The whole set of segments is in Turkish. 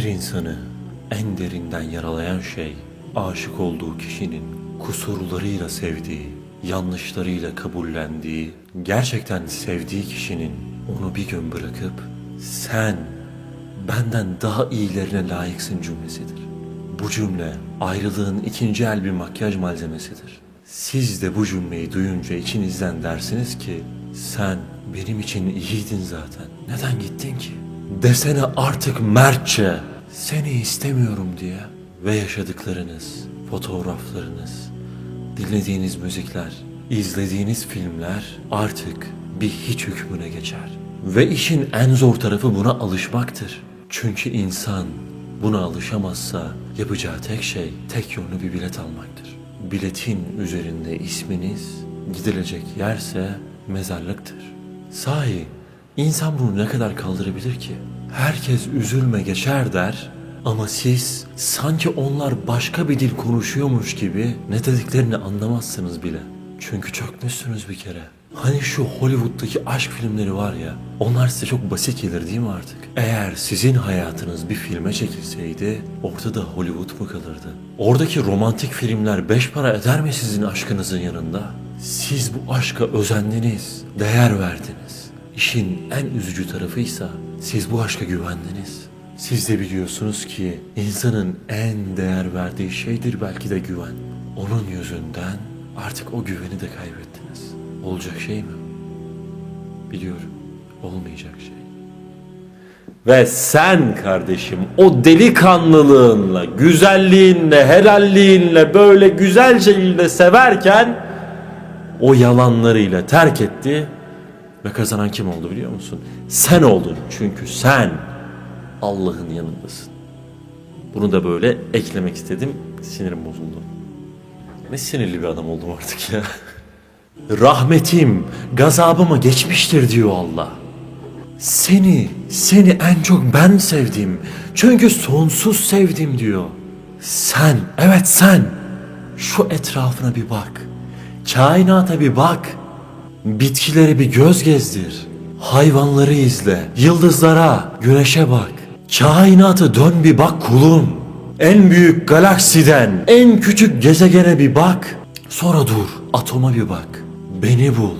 Bir insanı en derinden yaralayan şey aşık olduğu kişinin kusurlarıyla sevdiği, yanlışlarıyla kabullendiği, gerçekten sevdiği kişinin onu bir gün bırakıp sen benden daha iyilerine layıksın cümlesidir. Bu cümle ayrılığın ikinci el bir makyaj malzemesidir. Siz de bu cümleyi duyunca içinizden dersiniz ki sen benim için iyiydin zaten. Neden gittin ki? Desene artık mertçe seni istemiyorum diye. Ve yaşadıklarınız, fotoğraflarınız, dinlediğiniz müzikler, izlediğiniz filmler artık bir hiç hükmüne geçer. Ve işin en zor tarafı buna alışmaktır. Çünkü insan buna alışamazsa yapacağı tek şey tek yönlü bir bilet almaktır. Biletin üzerinde isminiz gidilecek yerse mezarlıktır. Sahi insan bunu ne kadar kaldırabilir ki? Herkes üzülme geçer der ama siz sanki onlar başka bir dil konuşuyormuş gibi ne dediklerini anlamazsınız bile. Çünkü çökmüşsünüz bir kere. Hani şu Hollywood'daki aşk filmleri var ya, onlar size çok basit gelir değil mi artık? Eğer sizin hayatınız bir filme çekilseydi, ortada Hollywood mu kalırdı? Oradaki romantik filmler beş para eder mi sizin aşkınızın yanında? Siz bu aşka özendiniz, değer verdiniz. İşin en üzücü tarafıysa siz bu aşka güvendiniz. Siz de biliyorsunuz ki insanın en değer verdiği şeydir belki de güven. Onun yüzünden artık o güveni de kaybettiniz. Olacak şey mi? Biliyorum. Olmayacak şey. Ve sen kardeşim o delikanlılığınla, güzelliğinle, helalliğinle böyle güzel şekilde severken o yalanlarıyla terk etti ve kazanan kim oldu biliyor musun? Sen oldun çünkü sen Allah'ın yanındasın. Bunu da böyle eklemek istedim. Sinirim bozuldu. Ne sinirli bir adam oldum artık ya. Rahmetim, gazabıma geçmiştir diyor Allah. Seni, seni en çok ben sevdim. Çünkü sonsuz sevdim diyor. Sen, evet sen. Şu etrafına bir bak. Kainata bir bak. Bitkilere bir göz gezdir. Hayvanları izle. Yıldızlara, güneşe bak. Kainata dön bir bak kulum. En büyük galaksiden en küçük gezegene bir bak. Sonra dur, atoma bir bak. Beni bul.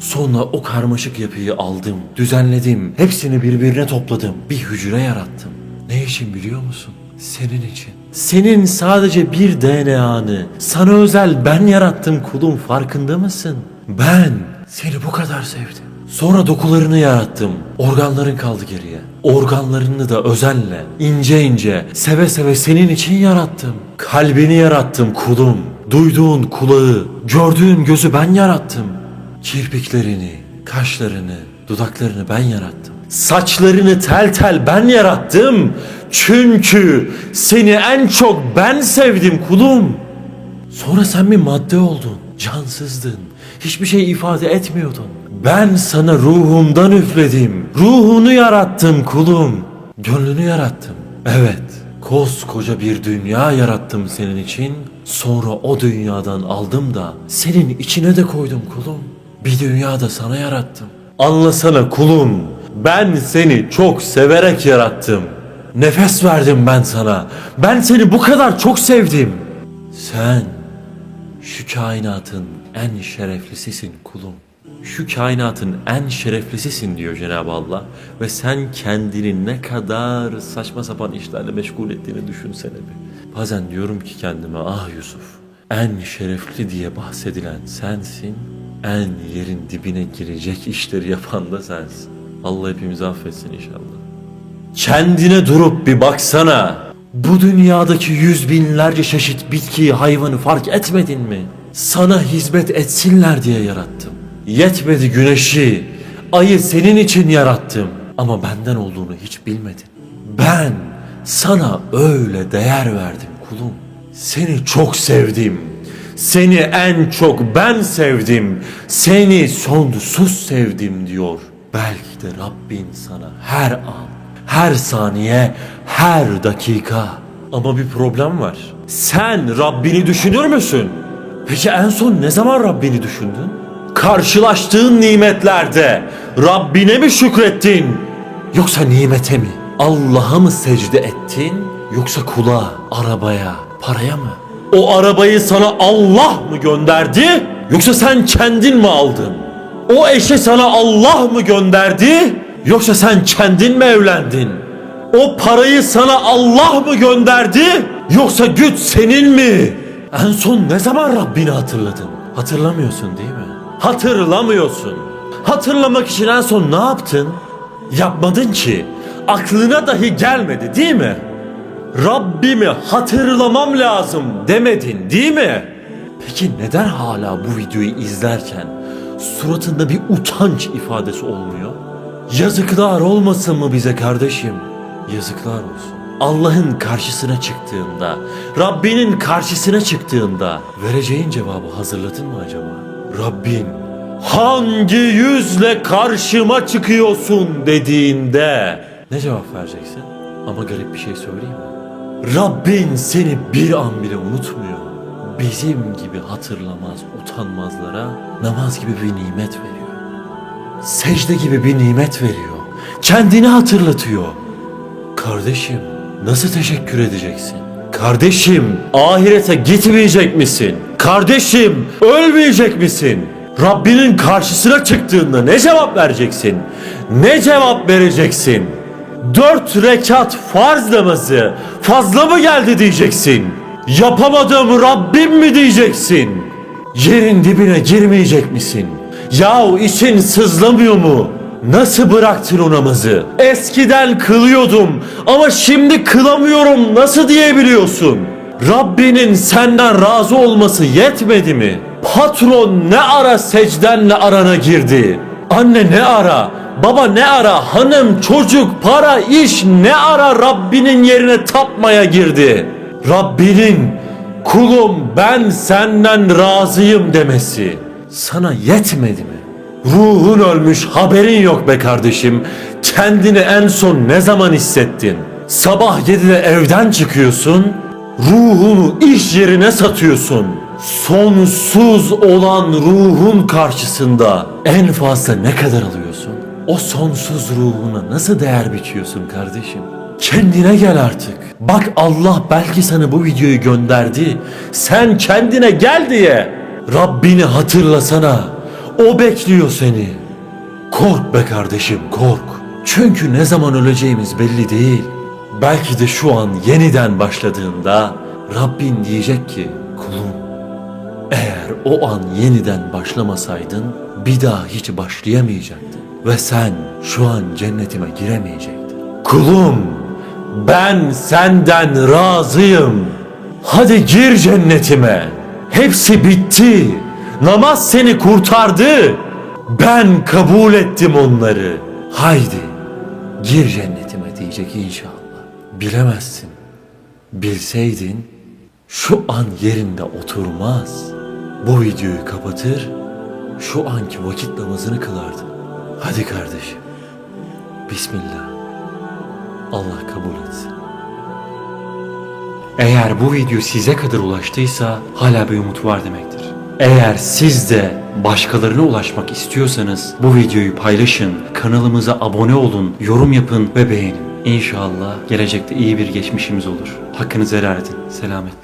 Sonra o karmaşık yapıyı aldım, düzenledim, hepsini birbirine topladım, bir hücre yarattım. Ne için biliyor musun? Senin için. Senin sadece bir DNA'nı, sana özel ben yarattım kulum farkında mısın? Ben seni bu kadar sevdim. Sonra dokularını yarattım. Organların kaldı geriye. Organlarını da özenle, ince ince, seve seve senin için yarattım. Kalbini yarattım kulum. Duyduğun kulağı, gördüğün gözü ben yarattım. Kirpiklerini, kaşlarını, dudaklarını ben yarattım. Saçlarını tel tel ben yarattım. Çünkü seni en çok ben sevdim kulum. Sonra sen bir madde oldun. Cansızdın. Hiçbir şey ifade etmiyordun. Ben sana ruhumdan üfledim. Ruhunu yarattım kulum. Gönlünü yarattım. Evet. Koskoca bir dünya yarattım senin için. Sonra o dünyadan aldım da senin içine de koydum kulum. Bir dünya da sana yarattım. Anlasana kulum. Ben seni çok severek yarattım. Nefes verdim ben sana. Ben seni bu kadar çok sevdim. Sen şu kainatın en şereflisisin kulum. Şu kainatın en şereflisisin diyor Cenab-ı Allah. Ve sen kendini ne kadar saçma sapan işlerle meşgul ettiğini düşünsene bir. Bazen diyorum ki kendime ah Yusuf en şerefli diye bahsedilen sensin. En yerin dibine girecek işleri yapan da sensin. Allah hepimizi affetsin inşallah. Kendine durup bir baksana. Bu dünyadaki yüz binlerce çeşit bitkiyi, hayvanı fark etmedin mi? Sana hizmet etsinler diye yarattım. Yetmedi güneşi, ayı senin için yarattım. Ama benden olduğunu hiç bilmedin. Ben sana öyle değer verdim kulum. Seni çok sevdim. Seni en çok ben sevdim. Seni sonsuz sevdim diyor. Belki de Rabbin sana her an, her saniye, her dakika. Ama bir problem var. Sen Rabbini düşünür müsün? Peki en son ne zaman Rabbini düşündün? Karşılaştığın nimetlerde Rabbine mi şükrettin? Yoksa nimete mi? Allah'a mı secde ettin yoksa kula, arabaya, paraya mı? O arabayı sana Allah mı gönderdi yoksa sen kendin mi aldın? O eşe sana Allah mı gönderdi yoksa sen kendin mi evlendin? O parayı sana Allah mı gönderdi yoksa güç senin mi? En son ne zaman Rabbini hatırladın? Hatırlamıyorsun değil mi? Hatırlamıyorsun. Hatırlamak için en son ne yaptın? Yapmadın ki. Aklına dahi gelmedi değil mi? Rabbimi hatırlamam lazım demedin değil mi? Peki neden hala bu videoyu izlerken suratında bir utanç ifadesi olmuyor? Yazıklar olmasın mı bize kardeşim? Yazıklar olsun. Allah'ın karşısına çıktığında, Rabbinin karşısına çıktığında vereceğin cevabı hazırladın mı acaba? Rabbin hangi yüzle karşıma çıkıyorsun dediğinde ne cevap vereceksin? Ama garip bir şey söyleyeyim mi? Rabbin seni bir an bile unutmuyor. Bizim gibi hatırlamaz, utanmazlara namaz gibi bir nimet veriyor. Secde gibi bir nimet veriyor. Kendini hatırlatıyor. Kardeşim nasıl teşekkür edeceksin? Kardeşim ahirete gitmeyecek misin? Kardeşim ölmeyecek misin? Rabbinin karşısına çıktığında ne cevap vereceksin? Ne cevap vereceksin? Dört rekat farz namazı fazla mı geldi diyeceksin? Yapamadım Rabbim mi diyeceksin? Yerin dibine girmeyecek misin? Yahu için sızlamıyor mu? Nasıl bıraktın o namazı? Eskiden kılıyordum ama şimdi kılamıyorum nasıl diyebiliyorsun? Rabbinin senden razı olması yetmedi mi? Patron ne ara secdenle arana girdi? Anne ne ara? Baba ne ara? Hanım, çocuk, para, iş ne ara Rabbinin yerine tapmaya girdi? Rabbinin kulum ben senden razıyım demesi sana yetmedi mi? Ruhun ölmüş haberin yok be kardeşim. Kendini en son ne zaman hissettin? Sabah 7'de evden çıkıyorsun. Ruhunu iş yerine satıyorsun. Sonsuz olan ruhun karşısında en fazla ne kadar alıyorsun? O sonsuz ruhuna nasıl değer biçiyorsun kardeşim? Kendine gel artık. Bak Allah belki sana bu videoyu gönderdi. Sen kendine gel diye. Rabbini hatırlasana. O bekliyor seni. Kork be kardeşim kork. Çünkü ne zaman öleceğimiz belli değil. Belki de şu an yeniden başladığında Rabbin diyecek ki kulum eğer o an yeniden başlamasaydın bir daha hiç başlayamayacaktın. Ve sen şu an cennetime giremeyecektin. Kulum ben senden razıyım. Hadi gir cennetime. Hepsi bitti. Namaz seni kurtardı. Ben kabul ettim onları. Haydi gir cennetime diyecek inşallah. Bilemezsin. Bilseydin şu an yerinde oturmaz. Bu videoyu kapatır, şu anki vakit namazını kılardın. Hadi kardeşim. Bismillah. Allah kabul etsin. Eğer bu video size kadar ulaştıysa hala bir umut var demektir. Eğer siz de başkalarına ulaşmak istiyorsanız bu videoyu paylaşın, kanalımıza abone olun, yorum yapın ve beğenin. İnşallah gelecekte iyi bir geçmişimiz olur. Hakkınızı helal edin. Selametle.